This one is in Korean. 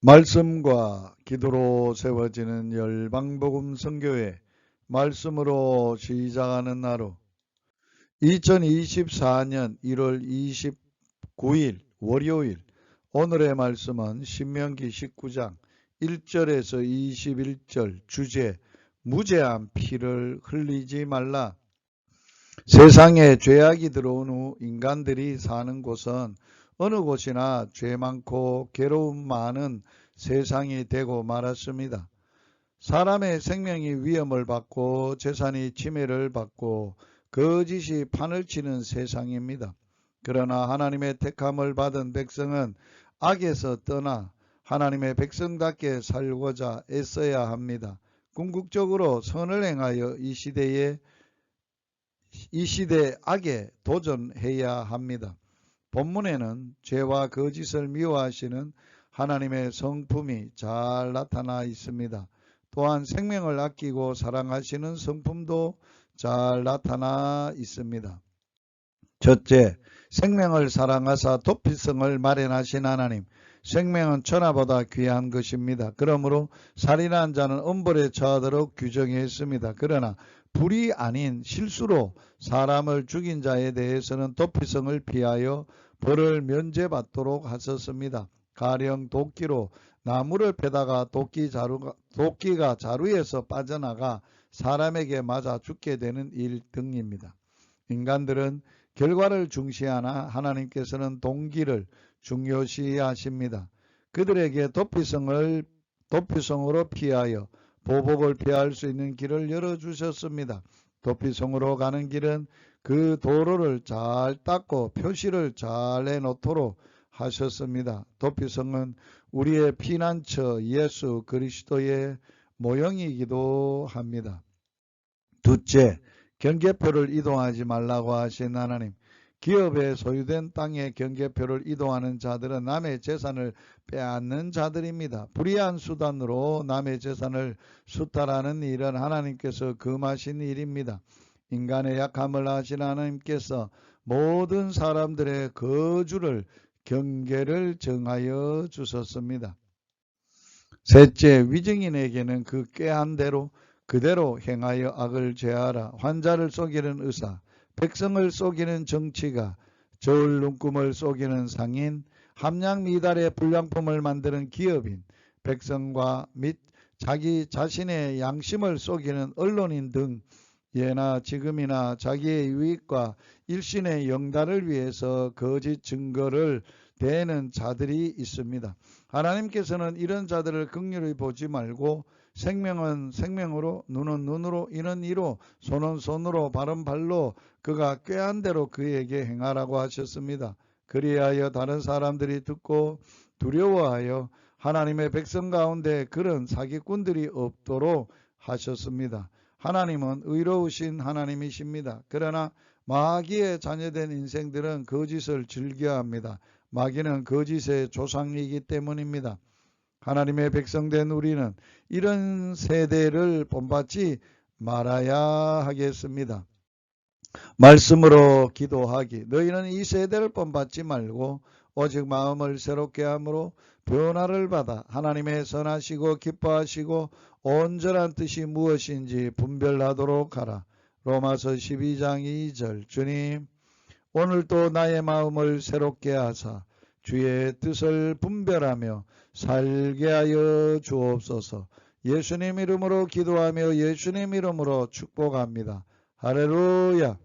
말씀과 기도로 세워지는 열방복음 선교회 말씀으로 시작하는 하루. 2024년 1월 29일 월요일 오늘의 말씀은 신명기 19장 1절에서 21절 주제 무죄한 피를 흘리지 말라. 세상에 죄악이 들어온 후 인간들이 사는 곳은 어느 곳이나 죄 많고 괴로움 많은 세상이 되고 말았습니다. 사람의 생명이 위험을 받고 재산이 침해를 받고 거짓이 판을 치는 세상입니다. 그러나 하나님의 택함을 받은 백성은 악에서 떠나 하나님의 백성답게 살고자 애써야 합니다. 궁극적으로 선을 행하여 이 시대에 이 시대 악에 도전해야 합니다. 본문에는 죄와 거짓을 미워하시는 하나님의 성품이 잘 나타나 있습니다. 또한 생명을 아끼고 사랑하시는 성품도 잘 나타나 있습니다. 첫째, 생명을 사랑하사 도피성을 마련하신 하나님. 생명은 천하보다 귀한 것입니다. 그러므로 살인한 자는 엄벌에 처하도록 규정했습니다. 그러나 불이 아닌 실수로 사람을 죽인 자에 대해서는 도피성을 피하여 벌을 면제받도록 하셨습니다. 가령 도끼로 나무를 패다가 도끼 자루가, 도끼가 자루에서 빠져나가 사람에게 맞아 죽게 되는 일 등입니다. 인간들은 결과를 중시하나 하나님께서는 동기를 중요시하십니다. 그들에게 도피성을 도피성으로 피하여 보복을 피할 수 있는 길을 열어주셨습니다. 도피성으로 가는 길은 그 도로를 잘 닦고 표시를 잘 해놓도록 하셨습니다. 도피성은 우리의 피난처 예수 그리스도의 모형이기도 합니다. 둘째, 경계표를 이동하지 말라고 하신 하나님. 기업에 소유된 땅의 경계표를 이동하는 자들은 남의 재산을 빼앗는 자들입니다. 불의한 수단으로 남의 재산을 수탈하는 일은 하나님께서 금하신 일입니다. 인간의 약함을 아신 하나님께서 모든 사람들의 거주를 경계를 정하여 주셨습니다. 셋째, 위증인에게는 그 꾀한 대로 그대로 행하여 악을 제하라. 환자를 속이는 의사, 백성을 속이는 정치가, 저울 눈금을 속이는 상인, 함량 미달의 불량품을 만드는 기업인, 백성과 및 자기 자신의 양심을 속이는 언론인 등 예나 지금이나 자기의 유익과 일신의 영달을 위해서 거짓 증거를 대는 자들이 있습니다. 하나님께서는 이런 자들을 극률히 보지 말고 생명은 생명으로 눈은 눈으로 이는 이로 손은 손으로 발은 발로 그가 꾀한 대로 그에게 행하라고 하셨습니다. 그리하여 다른 사람들이 듣고 두려워하여 하나님의 백성 가운데 그런 사기꾼들이 없도록 하셨습니다. 하나님은 의로우신 하나님이십니다. 그러나 마귀의 자녀된 인생들은 거짓을 즐겨합니다. 마귀는 거짓의 조상이기 때문입니다. 하나님의 백성된 우리는 이런 세대를 본받지 말아야 하겠습니다. 말씀으로 기도하기. 너희는 이 세대를 본받지 말고 오직 마음을 새롭게 함으로 변화를 받아 하나님의 선하시고 기뻐하시고 온전한 뜻이 무엇인지 분별하도록 하라. 로마서 12장 2절 주님 오늘도 나의 마음을 새롭게 하사 주의 뜻을 분별하며 살게 하여 주옵소서. 예수님 이름으로 기도하며 예수님 이름으로 축복합니다. 할렐루야.